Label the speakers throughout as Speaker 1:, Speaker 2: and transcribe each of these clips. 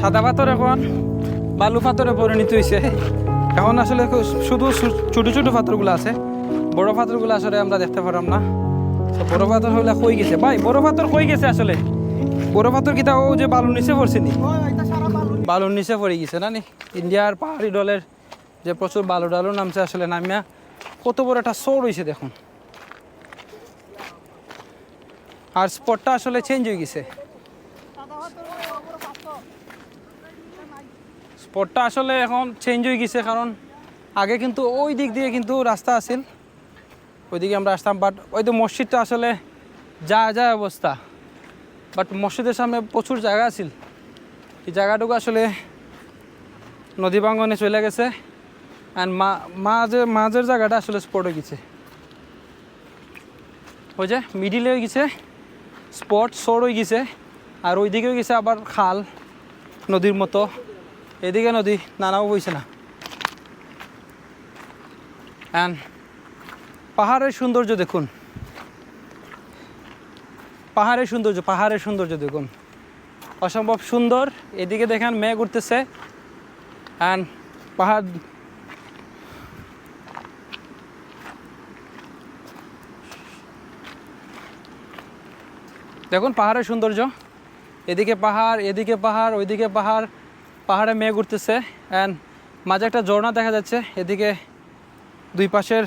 Speaker 1: সাদা পাথর এখন বালু পাথরে পরিণত হয়েছে এখন আসলে শুধু ছোট ছোট পাথরগুলো আছে বড় পাথরগুলো আসলে আমরা দেখতে পারলাম না। বড় পাথর হলে কই গেছে? ভাই বড় পাথর কই গেছে আসলে? বড় পাথর কিতা ও যে বালুর নিচে পড়ছে নি? বালুর নিচে। পড়ে গেছে না নি? ইন্ডিয়ার পাহাড়ি দলের যে প্রচুর বালু ডালু নামছে আসলে নামিয়া কত বড় একটা শোর হয়েছে দেখুন। আর স্পটটা আসলে চেঞ্জ হয়ে গেছে। স্পটটা আসলে এখন চেঞ্জ হয়ে গেছে, কারণ আগে কিন্তু ওই দিক দিয়ে কিন্তু রাস্তা আছিল। ওইদিকে আমরা আসতাম বাট ওই তো মসজিদটা আসলে যা যা অবস্থা। বাট মসজিদের সামনে প্রচুর জায়গা আছিল। এই জায়গাটুকু আসলে নদী বাঙ্গনে চলে গেছে অ্যান্ড মাঝে, মাঝের জায়গাটা আসলে স্পট হয়ে গেছে। ওই যে মিডিলে হয়ে গেছে স্পট শোর হয়ে গেছে। আর ওইদিকে হয়ে গেছে আবার খাল, নদীর মতো। এদিকে নদী, নানাও বইছে না। পাহাড়ের সৌন্দর্য দেখুন। পাহাড়ের সৌন্দর্য পাহাড়ের সৌন্দর্য দেখুন। অসম্ভব সুন্দর। এদিকে দেখেন মেঘ উঠতেছে। অ্যান্ড পাহাড় দেখুন পাহাড়ের সৌন্দর্য। এদিকে পাহাড় এদিকে পাহাড়, ওইদিকে পাহাড়, পাহাড়ে মেঘ উঠতেছে অ্যান্ড মাঝে একটা ঝর্ণা দেখা যাচ্ছে, এদিকে দুই পাশের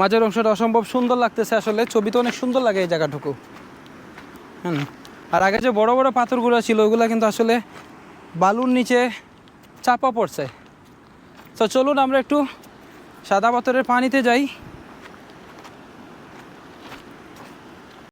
Speaker 1: মাঝের অংশটা অসম্ভব সুন্দর লাগতেছে আসলে, ছবিতে অনেক সুন্দর লাগে এই জায়গাটুকু। হ্যাঁ আর আগে যে বড় বড় পাথরগুলো ছিল, ওগুলো কিন্তু আসলে বালুর নিচে চাপা পড়ছে। তো চলুন আমরা একটু সাদা পাথরের পানিতে যাই।